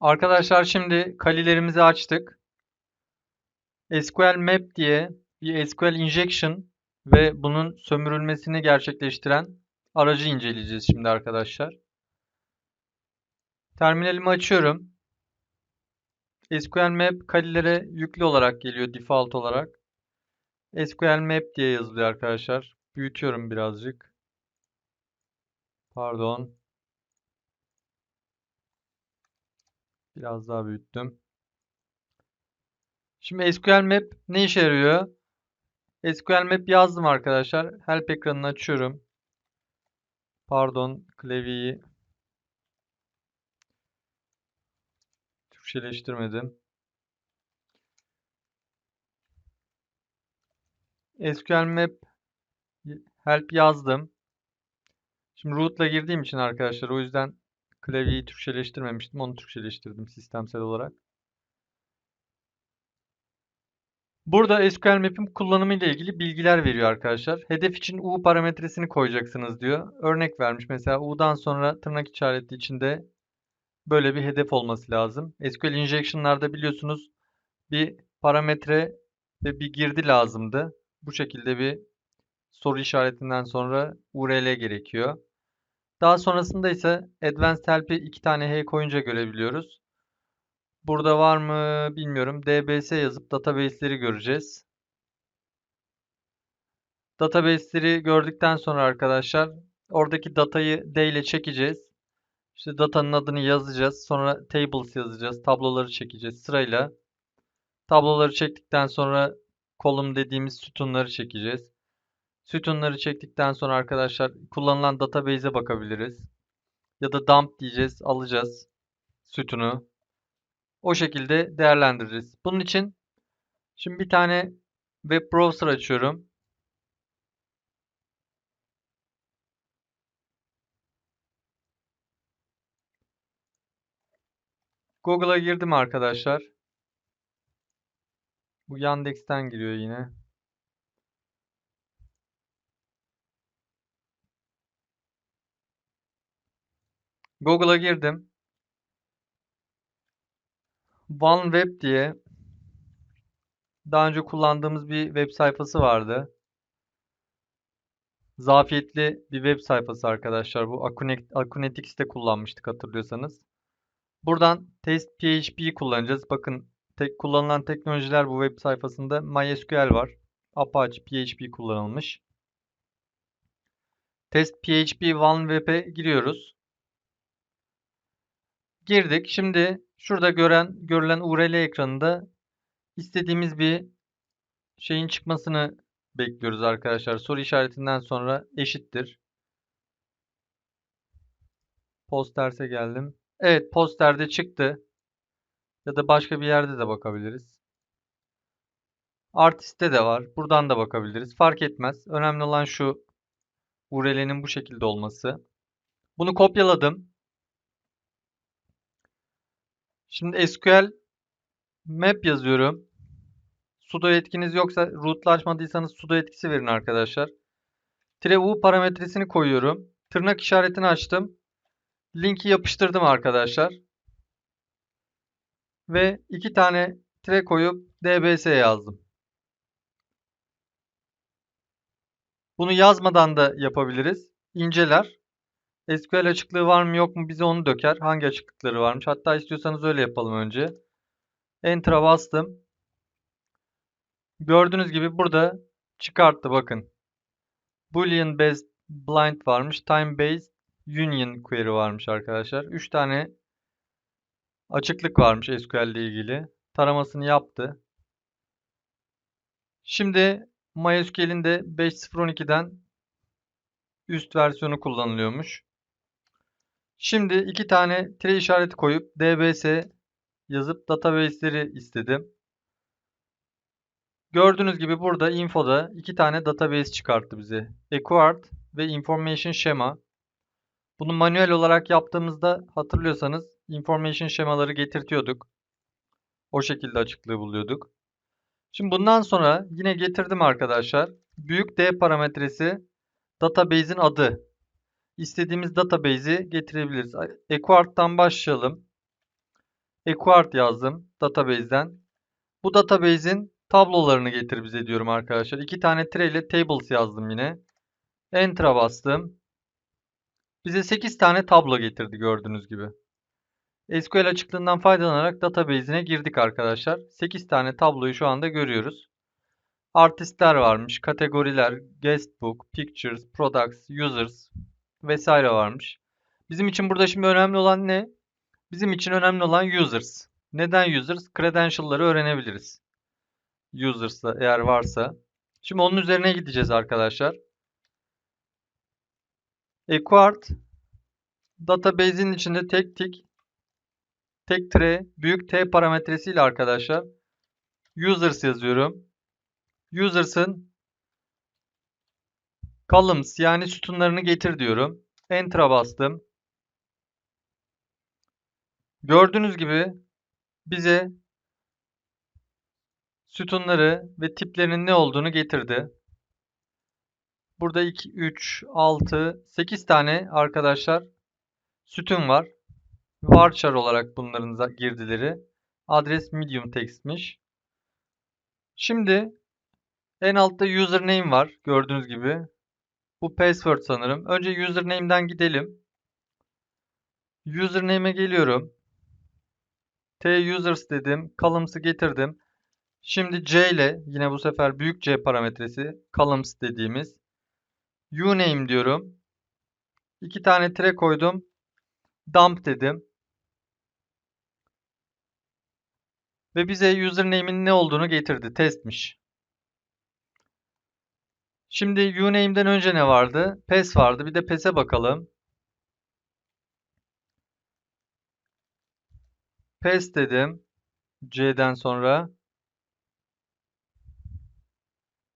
Arkadaşlar şimdi kalilerimizi açtık. SQL Map diye bir SQL injection ve bunun sömürülmesini gerçekleştiren aracı inceleyeceğiz şimdi arkadaşlar. Terminalimi açıyorum. SQL Map kalilere yüklü olarak geliyor default olarak. SQL Map diye yazılıyor arkadaşlar. Büyütüyorum birazcık. Pardon. Biraz daha büyüttüm. Şimdi SQL Map ne işe yarıyor? SQL Map yazdım arkadaşlar. Help ekranını açıyorum. Pardon klavyeyi Türkçeleştirmedim. SQL Map Help yazdım. Şimdi root'la girdiğim için arkadaşlar o yüzden klavyeyi Türkçeleştirmemiştim. Onu Türkçeleştirdim sistemsel olarak. Burada SQL Map'in kullanımı ile ilgili bilgiler veriyor arkadaşlar. Hedef için U parametresini koyacaksınız diyor. Örnek vermiş. Mesela U'dan sonra tırnak işareti içinde böyle bir hedef olması lazım. SQL injection'larda biliyorsunuz bir parametre ve bir girdi lazımdı. Bu şekilde bir soru işaretinden sonra URL gerekiyor. Daha sonrasında ise Advanced Help'i iki tane H koyunca görebiliyoruz. Burada var mı bilmiyorum. DBS yazıp database'leri göreceğiz. Database'leri gördükten sonra arkadaşlar oradaki datayı D ile çekeceğiz. İşte datanın adını yazacağız. Sonra tables yazacağız. Tabloları çekeceğiz sırayla. Tabloları çektikten sonra kolum dediğimiz sütunları çekeceğiz. Sütunları çektikten sonra arkadaşlar kullanılan database'e bakabiliriz. Ya da dump diyeceğiz. Alacağız sütunu. O şekilde değerlendiririz. Bunun için şimdi bir tane web browser açıyorum. Google'a girdim arkadaşlar. Bu Yandex'ten giriyor yine. Google'a girdim. OneWeb diye daha önce kullandığımız bir web sayfası vardı. Zafiyetli bir web sayfası arkadaşlar. Bu Akunetix'te kullanmıştık hatırlıyorsanız. Buradan test PHP'yi kullanacağız. Bakın tek kullanılan teknolojiler bu web sayfasında MySQL var. Apache PHP kullanılmış. Test PHP OneWeb'e giriyoruz. Girdik. Şimdi şurada gören görülen URL ekranında istediğimiz bir şeyin çıkmasını bekliyoruz arkadaşlar. Soru işaretinden sonra eşittir. Posterse geldim. Evet posterde çıktı. Ya da başka bir yerde de bakabiliriz. Artist'te de var. Buradan da bakabiliriz. Fark etmez. Önemli olan şu URL'nin bu şekilde olması. Bunu kopyaladım. Şimdi SQL map yazıyorum. sudo etkiniz yoksa root'la açmadıysanız sudo etkisi verin arkadaşlar. Tire u parametresini koyuyorum. Tırnak işaretini açtım. Linki yapıştırdım arkadaşlar. Ve iki tane tire koyup dbs yazdım. Bunu yazmadan da yapabiliriz. İnceler. SQL açıklığı var mı yok mu bize onu döker. Hangi açıklıkları varmış. Hatta istiyorsanız öyle yapalım önce. Enter'a bastım. Gördüğünüz gibi burada çıkarttı bakın. Boolean based blind varmış. Time based union query varmış arkadaşlar. 3 tane açıklık varmış SQL ile ilgili. Taramasını yaptı. Şimdi MySQL'in de 5.0.12'den üst versiyonu kullanılıyormuş. Şimdi iki tane tire işareti koyup dbs yazıp database'leri istedim. Gördüğünüz gibi burada infoda iki tane database çıkarttı bize. Equart ve Information Schema. Bunu manuel olarak yaptığımızda hatırlıyorsanız information şemaları getirtiyorduk. O şekilde açıklığı buluyorduk. Şimdi bundan sonra yine getirdim arkadaşlar. Büyük D parametresi database'in adı istediğimiz database'i getirebiliriz. Equart'tan başlayalım. Equart yazdım database'den. Bu database'in tablolarını getir bize diyorum arkadaşlar. İki tane tire ile tables yazdım yine. Enter'a bastım. Bize 8 tane tablo getirdi gördüğünüz gibi. SQL açıklığından faydalanarak database'ine girdik arkadaşlar. 8 tane tabloyu şu anda görüyoruz. Artistler varmış, kategoriler, guestbook, pictures, products, users vesaire varmış. Bizim için burada şimdi önemli olan ne? Bizim için önemli olan users. Neden users? Credential'ları öğrenebiliriz. Users'la eğer varsa. Şimdi onun üzerine gideceğiz arkadaşlar. Equart database'in içinde tek tik tek tire büyük T parametresiyle arkadaşlar users yazıyorum. Users'ın columns yani sütunlarını getir diyorum. Enter'a bastım. Gördüğünüz gibi bize sütunları ve tiplerinin ne olduğunu getirdi. Burada 2, 3, 6, 8 tane arkadaşlar sütun var. Varchar olarak bunların girdileri. Adres medium text'miş. Şimdi en altta username var gördüğünüz gibi. Bu password sanırım. Önce username'den gidelim. Username'e geliyorum. T users dedim. Columns'ı getirdim. Şimdi C ile yine bu sefer büyük C parametresi columns dediğimiz uname diyorum. İki tane tire koydum. Dump dedim. Ve bize username'in ne olduğunu getirdi. Testmiş. Şimdi uname'den önce ne vardı? Pass vardı. Bir de pass'e bakalım. Pass dedim. C'den sonra.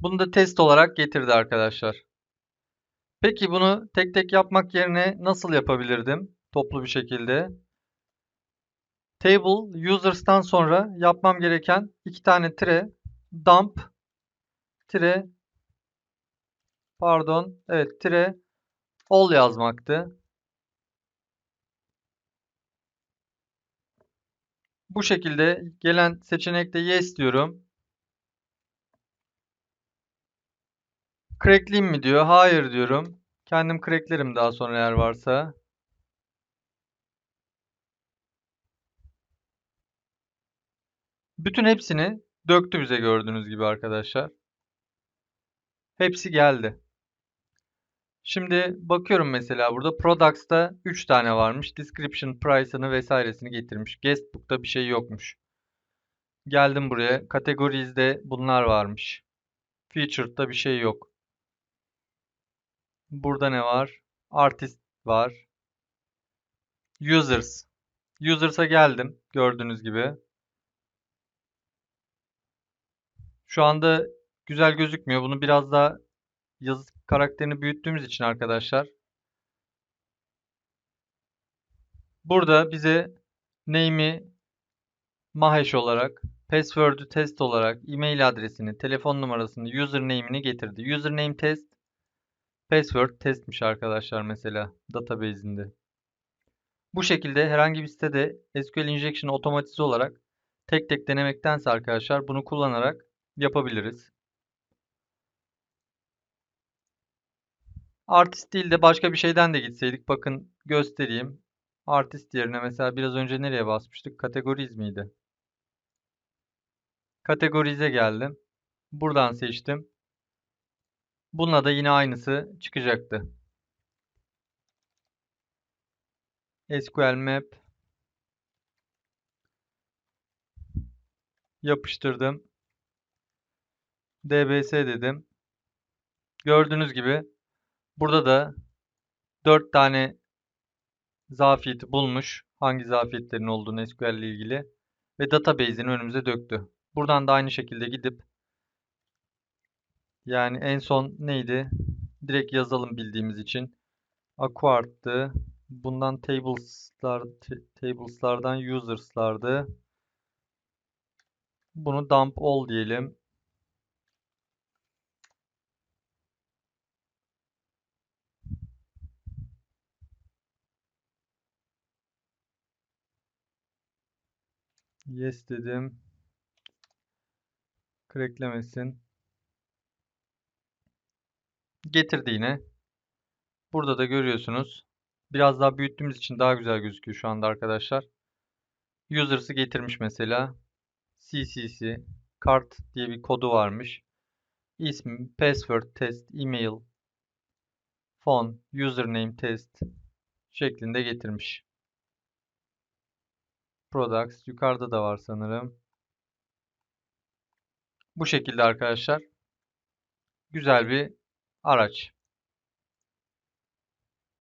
Bunu da test olarak getirdi arkadaşlar. Peki bunu tek tek yapmak yerine nasıl yapabilirdim? Toplu bir şekilde. Table users'tan sonra yapmam gereken iki tane tire dump tire pardon evet tire all yazmaktı. Bu şekilde gelen seçenekte yes diyorum. Crackleyeyim mi diyor. Hayır diyorum. Kendim cracklerim daha sonra eğer varsa. Bütün hepsini döktü bize gördüğünüz gibi arkadaşlar. Hepsi geldi. Şimdi bakıyorum mesela burada Products'ta 3 tane varmış. Description, Price'ını vesairesini getirmiş. Guestbook'ta bir şey yokmuş. Geldim buraya. Categories'de bunlar varmış. Featured'da bir şey yok. Burada ne var? Artist var. Users. Users'a geldim. Gördüğünüz gibi. Şu anda güzel gözükmüyor. Bunu biraz daha yazı karakterini büyüttüğümüz için arkadaşlar. Burada bize name'i Mahesh olarak, password'ü test olarak, e-mail adresini, telefon numarasını, username'ini getirdi. Username test, password testmiş arkadaşlar mesela database'inde. Bu şekilde herhangi bir sitede SQL injection otomatize olarak tek tek denemektense arkadaşlar bunu kullanarak yapabiliriz. Artist değil de başka bir şeyden de gitseydik. Bakın göstereyim. Artist yerine mesela biraz önce nereye basmıştık? Kategoriz miydi? Kategorize geldim. Buradan seçtim. Bununla da yine aynısı çıkacaktı. SQL Map yapıştırdım. DBS dedim. Gördüğünüz gibi burada da 4 tane zafiyeti bulmuş. Hangi zafiyetlerin olduğunu SQL ile ilgili. Ve database'ini önümüze döktü. Buradan da aynı şekilde gidip yani en son neydi? Direkt yazalım bildiğimiz için. Acquired'dı. Bundan tables'lar tables'lardan users'lardı. Bunu dump all diyelim. Yes dedim. Cracklemesin. Getirdi yine. Burada da görüyorsunuz. Biraz daha büyüttüğümüz için daha güzel gözüküyor şu anda arkadaşlar. Users'ı getirmiş mesela. CCC kart diye bir kodu varmış. İsmi, password test, email, phone, username test şeklinde getirmiş. Products yukarıda da var sanırım. Bu şekilde arkadaşlar. Güzel bir araç.